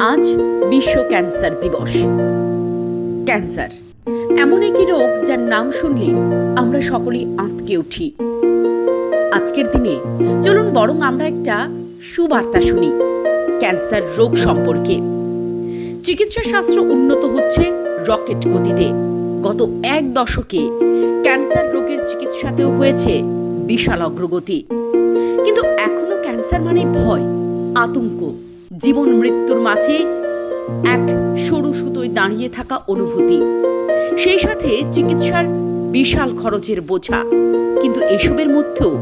আজ বিশ্ব ক্যান্সার দিবস। ক্যান্সার, এমন একটি রোগ যার নাম শুনলে আমরা সকলেই আঁতকে উঠি। আজকের দিনে চলুন বরং আমরা একটা সুবার্তা শুনি, ক্যান্সার রোগ সম্পর্কে। চিকিৎসা শাস্ত্র উন্নত হচ্ছে রকেট গতিতে। গত এক দশকে ক্যান্সার রোগের চিকিৎসাতেও হয়েছে বিশাল অগ্রগতি। কিন্তু এখনও ক্যান্সার মানে ভয়, আতঙ্ক জীবন মৃত্যুর মাঝে এক সরু সুতোয় দাঁড়িয়ে থাকা অনুভূতি। সেই সাথে চিকিৎসার বিশাল খরচের বোঝা। কিন্তু এসবের মধ্যেও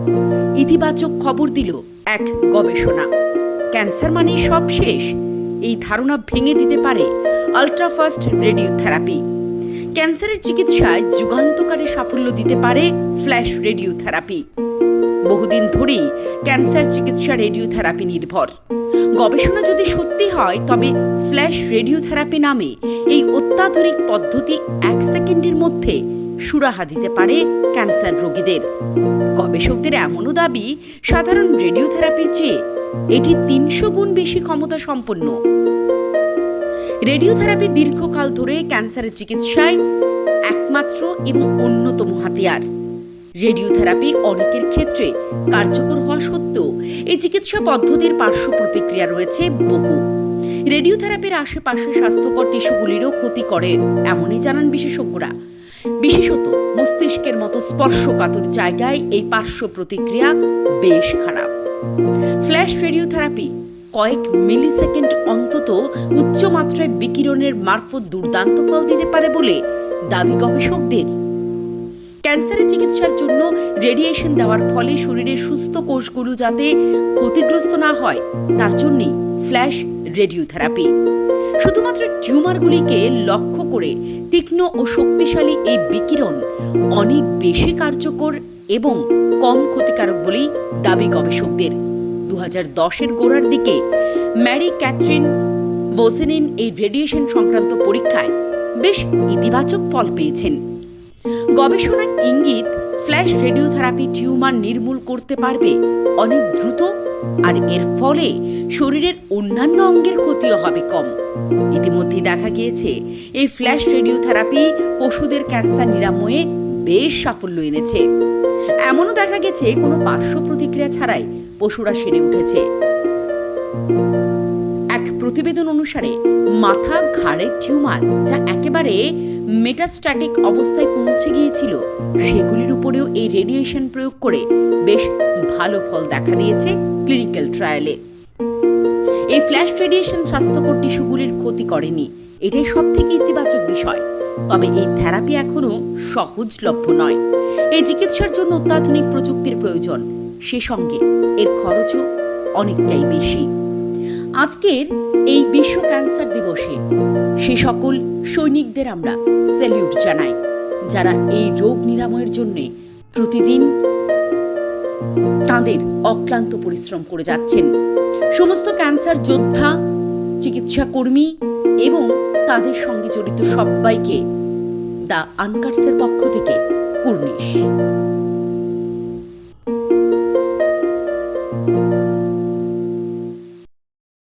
ইতিবাচক খবর দিল এক গবেষণা। ক্যান্সার মানে সব শেষ। এই ধারণা ভেঙে দিতে পারে আলট্রাফাস্ট রেডিওথেরাপি। ক্যান্সারের চিকিৎসায় যুগান্তকারী সাফল্য দিতে পারে ফ্ল্যাশ রেডিওথেরাপি। বহুদিন ধরেই ক্যান্সার চিকিৎসা রেডিওথেরাপি নির্ভর। গবেষণা যদি সত্যি হয়, তবে ফ্ল্যাশ রেডিওথেরাপি নামে এই অত্যাধুনিক পদ্ধতি এক সেকেন্ডের মধ্যে সুরাহা দিতে পারে ক্যান্সার রোগীদের। গবেষকদের এমনও দাবি, সাধারণ রেডিওথেরাপির চেয়ে এটি তিনশো গুণ বেশি ক্ষমতা সম্পন্ন। রেডিওথেরাপি দীর্ঘকাল ধরে ক্যান্সারের চিকিৎসায় একমাত্র এবং অন্যতম হাতিয়ার। রেডিওথেরাপি অনেকের ক্ষেত্রে কার্যকর হওয়া সত্ত্বেও এই চিকিৎসা পদ্ধতির পার্শ্ব প্রতিক্রিয়া রয়েছে বহু। রেডিওথেরাপির আশেপাশে স্বাস্থ্যকর টিস্যুগুলিরও ক্ষতি করে, এমনই জানান বিশেষজ্ঞরা। বিশেষত মস্তিষ্কের মতো স্পর্শকাতর জায়গায় এই পার্শ্ব প্রতিক্রিয়া বেশ খারাপ। ফ্ল্যাশ রেডিওথেরাপি কয়েক মিলিসেকেন্ড অন্তত উচ্চ মাত্রায় বিকিরণের মারফত দুর্দান্ত ফল দিতে পারে বলে দাবি গবেষকদের। ক্যান্সারের চিকিৎসার জন্য রেডিয়েশন দেওয়ার ফলে শরীরের সুস্থ কোষগুলো যাতে ক্ষতিগ্রস্ত না হয়, তার জন্যই ফ্ল্যাশ রেডিওথেরাপি। শুধুমাত্র টিউমারগুলিকে লক্ষ্য করে তীক্ষ্ণ ও শক্তিশালী এই বিকিরণ অনেক বেশি কার্যকর এবং কম ক্ষতিকারক বলেই দাবি গবেষকদের। দু হাজার দশের গোড়ার দিকে ম্যারি ক্যাথরিন ভোসেনিন এই রেডিয়েশন সংক্রান্ত পরীক্ষায় বেশ ইতিবাচক ফল পেয়েছেন। গবেষণা ইঙ্গিত ফ্ল্যাশ রেডিওথেরাপি টিউমার নির্মূল করতে পারবে অনেক দ্রুত আর এর ফলে শরীরের অন্যান্য অঙ্গের ক্ষতিও হবে কম। ইতিমধ্যে দেখা গিয়েছে, এই ফ্ল্যাশ রেডিওথেরাপি পশুদের ক্যান্সার নিরাময়ে বেশ সাফল্য এনেছে। এমনও দেখা গেছে, কোনো পার্শ্ব প্রতিক্রিয়া ছাড়াই পশুরা সেরে উঠেছে। এক প্রতিবেদন অনুসারে, মাথা, ঘাড়ের টিউমার, যা একেবারে মেটাস্ট্যাটিক অবস্থায় পৌঁছে গিয়েছিল। সেগুলির উপরেও এই রেডিয়েশন প্রয়োগ করে বেশ ভালো ফল দেখা দিয়েছে ক্লিনিক্যাল ট্রায়ালে এই ফ্ল্যাশ রেডিয়েশন স্বাস্থ্যকর টিস্যুগুলির ক্ষতি করেনি। এটাই সব থেকে ইতিবাচক বিষয়। তবে এই থেরাপি এখনও সহজলভ্য নয়। এই চিকিৎসার জন্য অত্যাধুনিক প্রযুক্তির প্রয়োজন। সে সঙ্গে এর খরচও অনেকটাই বেশি। আজকের এই বিশ্ব ক্যান্সার দিবসে সে সকল সৈনিকদের আমরা স্যালিউট জানাই, যারা এই রোগ নিরাময়ের জন্য প্রতিদিন তাঁদের অক্লান্ত পরিশ্রম করে যাচ্ছেন। সমস্ত ক্যান্সার যোদ্ধা চিকিৎসা কর্মী এবং তাদের সঙ্গে জড়িত সবাইকে দ্য আনকার্সের পক্ষ থেকে কুর্নিশ।